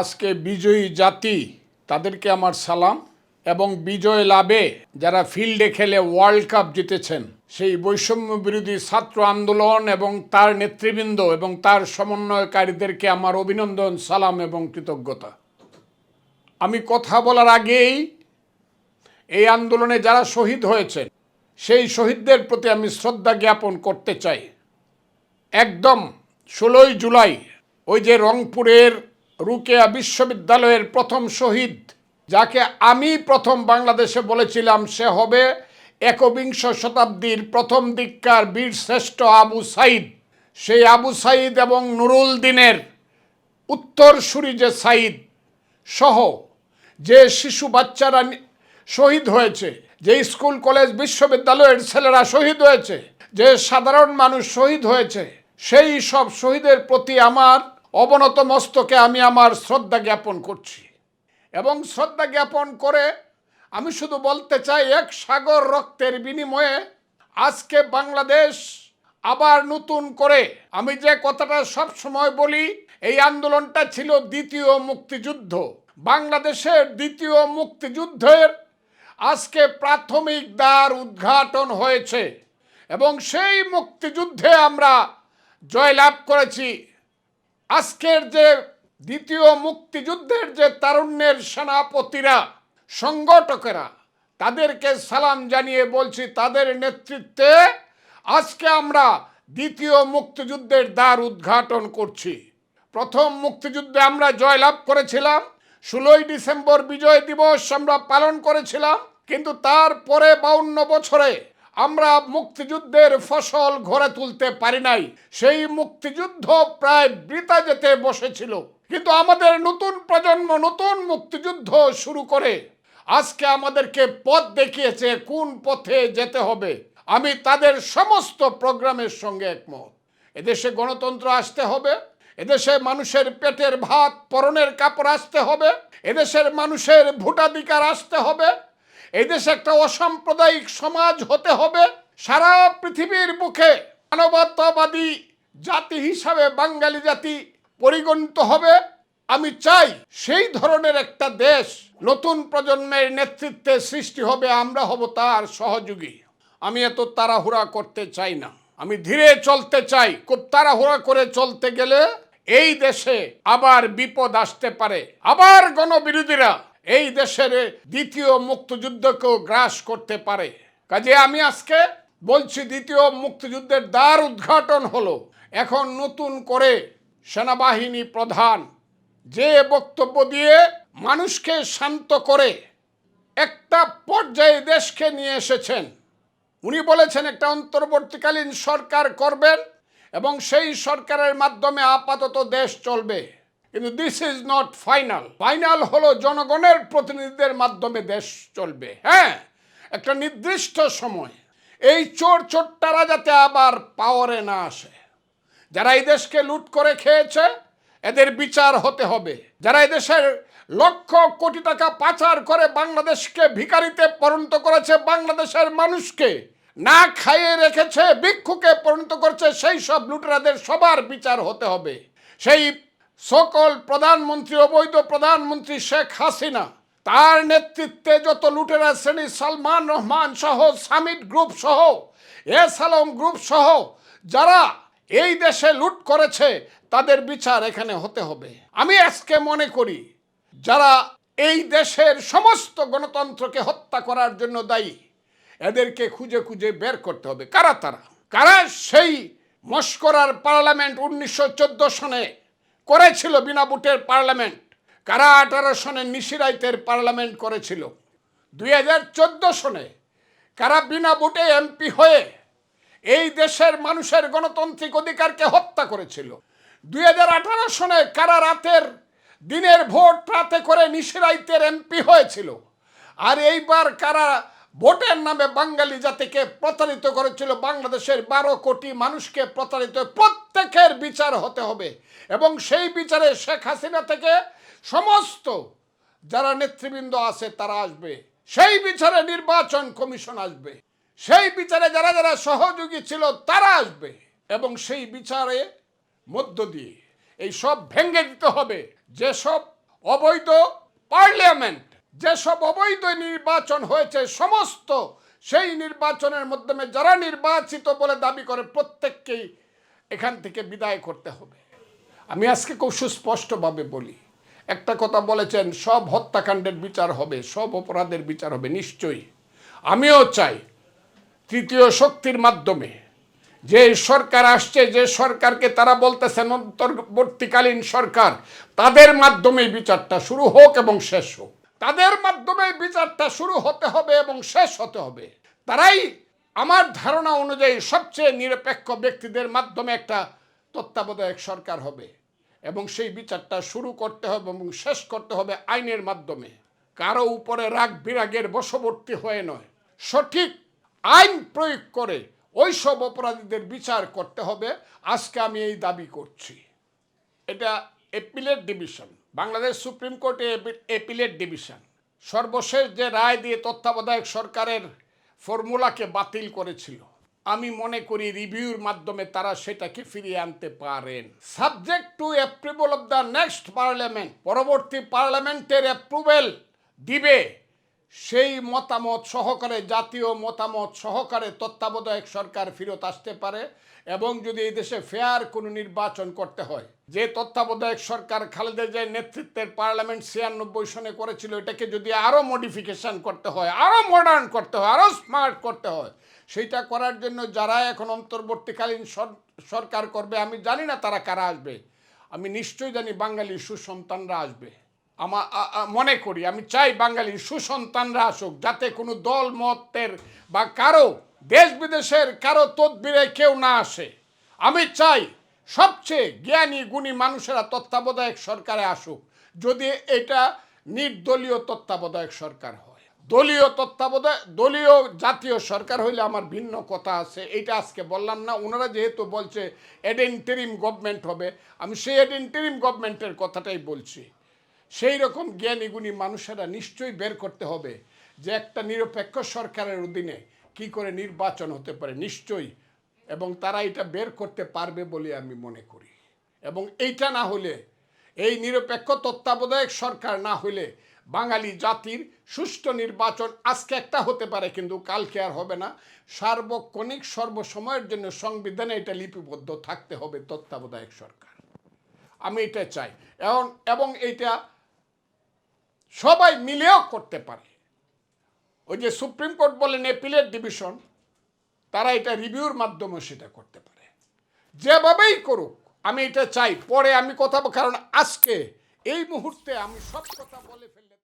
আজকে বিজয়ী জাতি, তাদেরকে আমার সালাম এবং বিজয় লাভে যারা ফিল্ডে খেলে ওয়ার্ল্ড কাপ জিতেছেন, সেই বৈষম্য বিরোধী ছাত্র আন্দোলন এবং তার নেতৃবৃন্দ এবং তার সমন্বয়কারীদেরকে আমার অভিনন্দন, সালাম এবং কৃতজ্ঞতা। আমি কথা বলার আগেই এই আন্দোলনে যারা শহীদ হয়েছেন, সেই শহীদদের প্রতি আমি শ্রদ্ধা জ্ঞাপন করতে চাই। একদম ষোলোই জুলাই, ওই যে রংপুরের রুকেয়া বিশ্ববিদ্যালয়ের প্রথম শহীদ, যাকে আমি প্রথম বাংলাদেশে বলেছিলাম সে হবে একবিংশ শতাব্দীর প্রথম দিককার বীর শ্রেষ্ঠ আবু সাইদ। সেই আবু সাইদ এবং নুরুল দিনের উত্তরসূরি যে সাইদ সহ যে শিশু বাচ্চারা শহীদ হয়েছে, যে স্কুল, কলেজ, বিশ্ববিদ্যালয়ের ছেলেরা শহীদ হয়েছে, যে সাধারণ মানুষ শহীদ হয়েছে, সেই সব শহীদের প্রতি আমার অবনত মস্তকে আমি আমার শ্রদ্ধা জ্ঞাপন করছি। এবং শ্রদ্ধা জ্ঞাপন করে আমি শুধু বলতে চাই, এক সাগর রক্তের বিনিময়ে আজকে বাংলাদেশ আবার নতুন করে, আমি যে কথাটা সব সময় বলি, এই আন্দোলনটা ছিল দ্বিতীয় মুক্তিযুদ্ধ। বাংলাদেশের দ্বিতীয় মুক্তিযুদ্ধের আজকে প্রাথমিক দ্বার উদ্ঘাটন হয়েছে। এবং সেই মুক্তিযুদ্ধে আমরা জয়লাভ করেছি। আজকের যে দ্বিতীয় মুক্তিযুদ্ধের যে তারুণ্যের সেনাপতিরা, সংগঠকেরা, তাদেরকে সালাম জানিয়ে বলছি, তাদের নেতৃত্বে আজকে আমরা দ্বিতীয় মুক্তিযুদ্ধের দ্বার উদ্ঘাটন করছি। প্রথম মুক্তিযুদ্ধে আমরা জয়লাভ করেছিলাম, ষোলোই ডিসেম্বর বিজয় দিবস আমরা পালন করেছিলাম, কিন্তু তারপরে বাউন্ন বছরে আমরা মুক্তিযুদ্ধের ফসল ঘরে তুলতে পারি নাই। সেই মুক্তিযুদ্ধ প্রায় বৃতা যেতে বসেছিল। কিন্তু আমাদের নতুন প্রজন্ম নতুন মুক্তিযুদ্ধ শুরু করে। আজকে আমাদেরকে পথ দেখিয়েছে কোন পথে যেতে হবে। আমি তাদের সমস্ত প্রোগ্রামের সঙ্গে একমত। এদেশে গণতন্ত্র আসতে হবে। এদেশে মানুষের পেটের ভাত, পরনের কাপড় আসতে হবে। এদেশের মানুষের ভোটাধিকার আসতে হবে। এই দেশে একটা অসাম্প্রদায়িক সমাজ হতে হবে। সারা পৃথিবীর বুকে মানবতাবাদী জাতি হিসাবে বাঙালি জাতি পরিগণিত হবে। আমি চাই সেই ধরনের একটা দেশ নতুন প্রজন্মের নেতৃত্বে সৃষ্টি হবে, আমরা হব তার সহযোগী। আমি এত তাড়াহুড়া করতে চাই না। আমি ধীরে চলতে চাই। খুব তাড়াহুড়া করে চলতে গেলে এই দেশে আবার বিপদ আসতে পারে। আবার গণবিরোধীরা এই দেশের দ্বিতীয় মুক্তিযুদ্ধকেও গ্রাস করতে পারে। কাজে আমি আজকে বলছি দ্বিতীয় মুক্তিযুদ্ধের দ্বার উদ্ঘাটন হলো। এখন নতুন করে সেনাবাহিনী প্রধান যে বক্তব্য দিয়ে মানুষকে শান্ত করে একটা পর্যায়ে দেশকে নিয়ে এসেছেন। উনি বলেছেন, একটা অন্তর্বর্তীকালীন সরকার করবেন এবং সেই সরকারের মাধ্যমে আপাতত দেশ চলবে। কিন্তু this is not final final হলো জনগণের প্রতিনিধিদের মাধ্যমে দেশ চলবে হ্যাঁ? একটা নির্দিষ্ট সময়। এই চোর চোরটারা যাতে আবার পাওয়ারে না আসে। যারা এই দেশকে লুট করে খেয়েছে, এদের বিচার হতে হবে। যারা দেশের লক্ষ কোটি টাকা পাচার করে বাংলাদেশকে ভিখারিতে পরিণত করেছে, বাংলাদেশের মানুষকে না খাইয়ে রেখেছে, ভিক্ষুকে পরিণত করছে, সেই সব লুটেরাদের সবার বিচার হতে হবে। সেই সকল প্রধানমন্ত্রী, অবৈধ প্রধানমন্ত্রী শেখ হাসিনা, তার নেতৃত্বে যত লুটেরা শ্রেণি সালমান রহমান সহ, সামিট গ্রুপ সহ, এস আলম গ্রুপ সহ, যারা এই দেশে লুট করেছে, তাদের বিচার এখানে হতে হবে। আমি আজকে মনে করি, যারা এই দেশের সমস্ত গণতন্ত্রকে হত্যা করার জন্য দায়ী, এদেরকে খুঁজে খুঁজে বের করতে হবে। কারা তারা? কারা সেই মস্করার পার্লামেন্ট উনিশশো চোদ্দ সনে করেছিল বিনা ভোটের পার্লামেন্ট। কারা আঠারো সনে নিশিরাইতের পার্লামেন্ট করেছিল? দুই হাজার চোদ্দ সনে কারা বিনা ভোটে এমপি হয়ে এই দেশের মানুষের গণতান্ত্রিক অধিকারকে হত্যা করেছিল? দুই হাজার আঠারো সনে কারা রাতের দিনের ভোট রাতে করে নিশিরাইতের এমপি হয়েছিল? আর এইবার কারা ভোটের নামে বাঙালি জাতিকে প্রতারিত করেছিল বাংলাদেশের বারো কোটি মানুষকে প্রতারিত প্রত্যেকের বিচার হতে হবে। এবং সেই বিচারে শেখ হাসিনা থেকে সমস্ত যারা নেতৃবৃন্দ আছে তারা আসবে। সেই বিচারে নির্বাচন কমিশন আসবে। সেই বিচারে যারা যারা সহযোগী ছিল তারা আসবে। এবং সেই বিচারে মধ্য দিয়ে এই সব ভেঙে দিতে হবে। যেসব অবৈধ পার্লামেন্ট যেসব অবৈধ নির্বাচন হয়েছে, সমস্ত সেই নির্বাচনের মাধ্যমে যারা নির্বাচিত বলে দাবি করে, প্রত্যেককেই এখান থেকে বিদায় করতে হবে। আমি আজকে খুব সুস্পষ্টভাবে বলি, একটা কথা বলেছেন, সব হত্যাকাণ্ডের বিচার হবে, সব অপরাধের বিচার হবে, নিশ্চয়ই। আমিও চাই, তৃতীয় শক্তির মাধ্যমে, যে সরকার আসছে, যে সরকারকে তারা বলতেছেন, অন্তর্বর্তীকালীন সরকার, তাদের মাধ্যমে বিচারটা শুরু হোক এবং শেষ হোক। তাদের মাধ্যমে বিচারটা শুরু হতে হবে এবং শেষ হতে হবে। তারাই আমার ধারণা অনুযায়ী সবচেয়ে নিরপেক্ষ ব্যক্তিদের মাধ্যমে একটা তত্ত্বাবধায়ক সরকার হবে এবং সেই বিচারটা শুরু করতে হবে এবং শেষ করতে হবে আইনের মাধ্যমে। কারও উপরে রাগ বিরাগের বশবর্তী হয়ে নয়। সঠিক আইন প্রয়োগ করে ওই সব অপরাধীদের বিচার করতে হবে। আজকে আমি এই দাবি করছি। এটা এপিলেট ডিভিশন বাংলাদেশ সুপ্রিম কোর্টে এপিলেট ডিভিশন। সর্বশেষ যে রায় দিয়ে তত্ত্বাবধায়ক সরকারের ফর্মুলাকে বাতিল করেছিল, আমি মনে করি রিভিউর মাধ্যমে তারা সেটাকে ফিরিয়ে আনতে পারেন। Subject to approval of the next parliament পরবর্তী পার্লামেন্টের অ্যাপ্রুভেল দিবে। সেই মতামত সহকারে, জাতীয় মতামত সহকারে তত্ত্বাবধায়ক সরকার ফেরত আসতে পারে এবং যদি এই দেশে ফেয়ার কোনো নির্বাচন করতে হয়। যে তত্ত্বাবধায়ক সরকার খালেদা জিয়ার নেতৃত্বের পার্লামেন্ট ছিয়ানব্বই সনে করেছিল, এটাকে যদি আরও মডিফিকেশন করতে হয়, আরও মডার্ন করতে হয়, আরও স্মার্ট করতে হয়, সেইটা করার জন্য যারা এখন অন্তর্বর্তীকালীন সরকার করবে, আমি জানি না তারা কারা আসবে। আমি নিশ্চয়ই জানি বাঙালি সুসন্তানরা আসবে। আমা মনে করি, আমি চাই বাঙালির সুসন্তানরা আসুক, যাতে কোনো দল মতের বা কারও, দেশ বিদেশের কারও তদবিরে কেউ না আসে। আমি চাই সবচেয়ে জ্ঞানী, গুণী মানুষেরা তত্ত্বাবধায়ক সরকারে আসুক, যদি এটা নির্দলীয় তত্ত্বাবধায়ক সরকার হয়। দলীয় তত্ত্বাবধায়ক, দলীয় জাতীয় সরকার হইলে আমার ভিন্ন কথা আছে এটা আজকে বললাম না। ওনারা যেহেতু বলছে এডেন্টেরিম গভর্নমেন্ট হবে, আমি সেই এডেন্টেরিম গভর্নমেন্টের কথাটাই বলছি। সেই রকম জ্ঞানীগুণী মানুষেরা নিশ্চয়ই বের করতে হবে যে একটা নিরপেক্ষ সরকারের অধীনে কি করে নির্বাচন হতে পারে, নিশ্চয়ই। এবং তারা এটা বের করতে পারবে বলে আমি মনে করি। এবং এইটা না হলে, এই নিরপেক্ষ তত্ত্বাবধায়ক সরকার না হলে বাঙালি জাতির সুষ্ঠু নির্বাচন আজকে একটা হতে পারে, কিন্তু কালকে আর হবে না। সার্বক্ষণিক সর্বসময়ের জন্য সংবিধানে এটা লিপিবদ্ধ থাকতে হবে তত্ত্বাবধায়ক সরকার। আমি এটা চাই। এবং এবং এইটা সবাই মিলেও করতে পারে। ওই যে সুপ্রিম কোর্ট বলেন এপিলের ডিভিশন, তারা এটা রিভিউর মাধ্যমে সেটা করতে পারে। যেভাবেই করুক, আমি এটা চাই, পরে আমি কথা কারণ আজকে এই মুহূর্তে আমি সব কথা বলে ফেললে তো